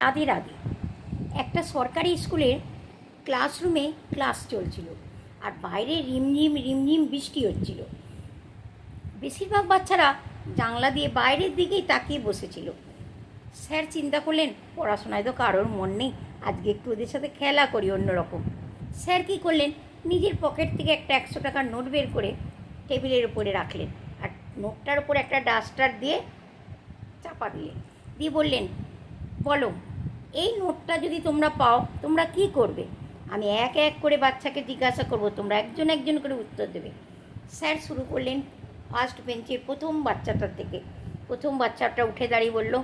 রাধে রাধে একটা সরকারি স্কুলের ক্লাসরুমে ক্লাস চলছিল আর বাইরে রিমঝিম রিমঝিম বৃষ্টি হচ্ছিল। বেশিরভাগ বাচ্চারা জানলা দিয়ে বাইরের দিকেই তাকিয়ে বসেছিল। স্যার চিন্তা করলেন, পড়াশোনায় তো কারোর মন নেই, আজকে একটু ওদের সাথে খেলা করি অন্যরকম। স্যার কী করলেন, নিজের পকেট থেকে একটা একশো টাকার নোট বের করে টেবিলের উপরে রাখলেন আর নোটটার উপর একটা ডাস্টার দিয়ে চাপা দিলেন। দিয়ে বললেন বলো, এই নোটটা যদি তোমরা পাও, তোমরা কি করবে? আমি এক এক করে বাচ্চাকে জিজ্ঞাসা করব, তোমরা একজন একজন করে উত্তর দেবে। স্যার শুরু করলেন ফার্স্ট বেঞ্চের প্রথম বাচ্চাটার থেকে। প্রথম বাচ্চাটা উঠে দাঁড়িয়ে বলল,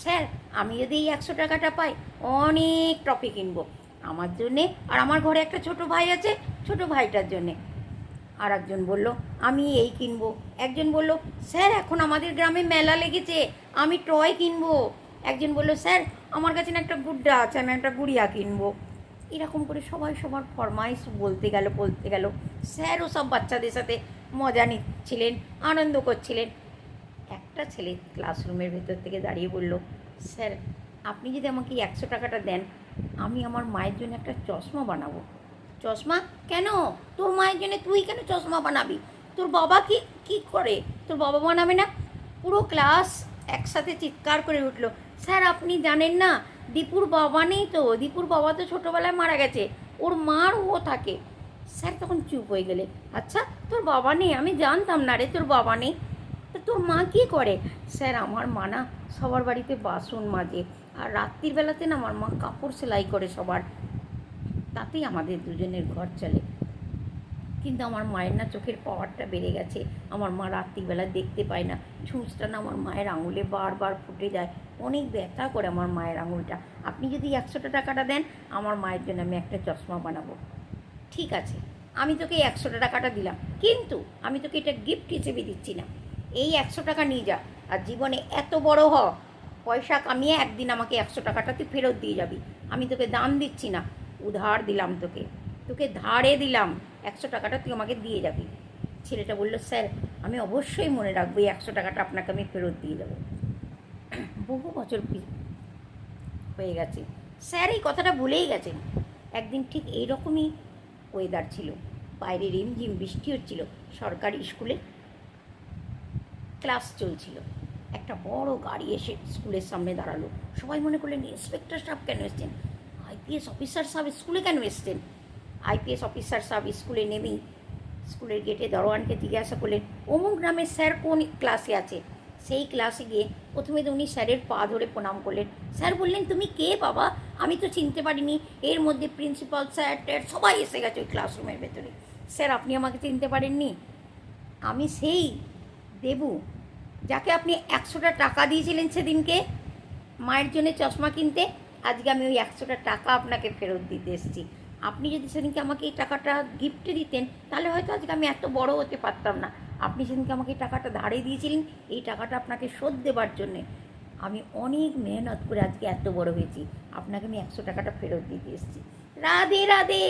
স্যার, আমি যদি এই একশো টাকাটা পাই, অনেক ট্রফি কিনবো। আমার জন্যে আর আমার ঘরে একটা ছোট ভাই আছে, ছোট ভাইটার জন্যে। আর একজন বলল, আমি এই কিনবো। একজন বলল, স্যার, এখন আমাদের গ্রামে মেলা লেগেছে, আমি টয় কিনবো। একজন বলল, স্যার, আমার কাছে না একটা গুড্ডা আছে, আমি একটা গুড়িয়া কিনবো। এরকম করে সবাই সবার ফরমাইশ বলতে গেল বলতে গেল। স্যারও সব বাচ্চাদের সাথে মজা নিচ্ছিলেন, আনন্দ করছিলেন। একটা ছেলে ক্লাসরুমের ভেতর থেকে দাঁড়িয়ে বলল, স্যার, আপনি যদি আমাকে একশো টাকাটা দেন, আমি আমার মায়ের জন্য একটা চশমা বানাবো। চশমা? কেন? তোর মায়ের জন্য তুই কেন চশমা বানাবি? তোর বাবা কি কি করে? তোর বাবা বানাবে না? পুরো ক্লাস একসাথে চিৎকার করে উঠল, স্যার, আপনি জানেন না, দীপুর বাবা নেই তো, দীপুর বাবা তো ছোটোবেলায় মারা গেছে, ওর মার ও থাকে। স্যার তখন চুপ হয়ে গেলে আচ্ছা তোর বাবা নেই, আমি জানতাম না রে, তোর বাবা নেই, তা তোর মা কী করে? স্যার, আমার মা না, সবার বাড়িতে বাসন মাজে, আর রাত্রির বেলাতে না আমার মা কাপড় সেলাই করে সবার, তাতেই আমাদের দুজনের ঘর চলে। কিন্তু আমার মায়ের না চোখের পাওয়ারটা বেড়ে গেছে। আমার মা রাত্রিবেলা দেখতে পায় না। ছুঁচটা না আমার মায়ের আঙুলে বারবার ফুটে যায়। অনেক ব্যথা করে আমার মায়ের আঙুলটা। আপনি যদি একশোটা টাকাটা দেন, আমার মায়ের জন্য আমি একটা চশমা বানাবো। ঠিক আছে, আমি তোকে একশোটা টাকাটা দিলাম। কিন্তু আমি তোকে এটা গিফট হিসেবে দিচ্ছি না। এই একশো টাকা নিয়ে যা। আর জীবনে এত বড় হ। পয়সা কামিয়ে একদিন আমাকে একশো টাকাটা তুই ফেরত দিয়ে যাবি। আমি তোকে দাম দিচ্ছি না। উধার দিলাম তোকে। তোকে ধারে দিলাম, একশো টাকাটা তুই আমাকে দিয়ে যাবি। ছেলেটা বলল, স্যার, আমি অবশ্যই মনে রাখব এই একশো টাকাটা আপনাকে আমি ফেরত দিয়ে দেবো বহু বছর হয়ে গেছে। স্যার, এই কথাটা ভুলেই গেছেন। একদিন ঠিক এইরকমই ওয়েদার ছিল। বাইরে রিমঝিম বৃষ্টি হচ্ছিল। সরকারি স্কুলে ক্লাস চলছিল। একটা বড় গাড়ি এসে স্কুলের সামনে দাঁড়াল। সবাই মনে করলেন, ইন্সপেক্টর সাহেব কেন এসছেন? আইপিএস অফিসার সাহেব স্কুলে কেন এসছেন? আইপিএস অফিসার সাহেব স্কুলে নেমেই স্কুলের গেটে দরোয়ানকে জিজ্ঞাসা করলেন, অমুক গ্রামের স্যার কোন ক্লাসে আছে? সেই ক্লাসে গিয়ে প্রথমে উনি স্যারের পা ধরে প্রণাম করলেন। স্যার বললেন, তুমি কে বাবা? আমি তো চিনতে পারিনি। এর মধ্যে প্রিন্সিপাল, স্যার ট্যার সবাই এসে গেছে ওই ক্লাসরুমের ভেতরে। স্যার, আপনি আমাকে চিনতে পারেননি? আমি সেই দেবু, যাকে আপনি একশোটা টাকা দিয়েছিলেন সেদিনকে, মায়ের জন্য চশমা কিনতে। আজকে আমি ওই একশোটা টাকা আপনাকে ফেরত দিতে এসেছি। আপনি যদি সেদিনকে আমাকে এই টাকাটা গিফটে দিতেন, তাহলে হয়তো আজকে আমি এত বড় হতে পারতাম না। আপনি সেদিনকে আমাকে এই টাকাটা ধারে দিয়েছিলেন, এই টাকাটা আপনাকে শোধ দেবার জন্যে। আমি অনেক মেহনত করে আজকে এত বড় হয়েছি। আপনাকে আমি একশো টাকাটা ফেরত দিতে এসেছি। রাধে রাধে!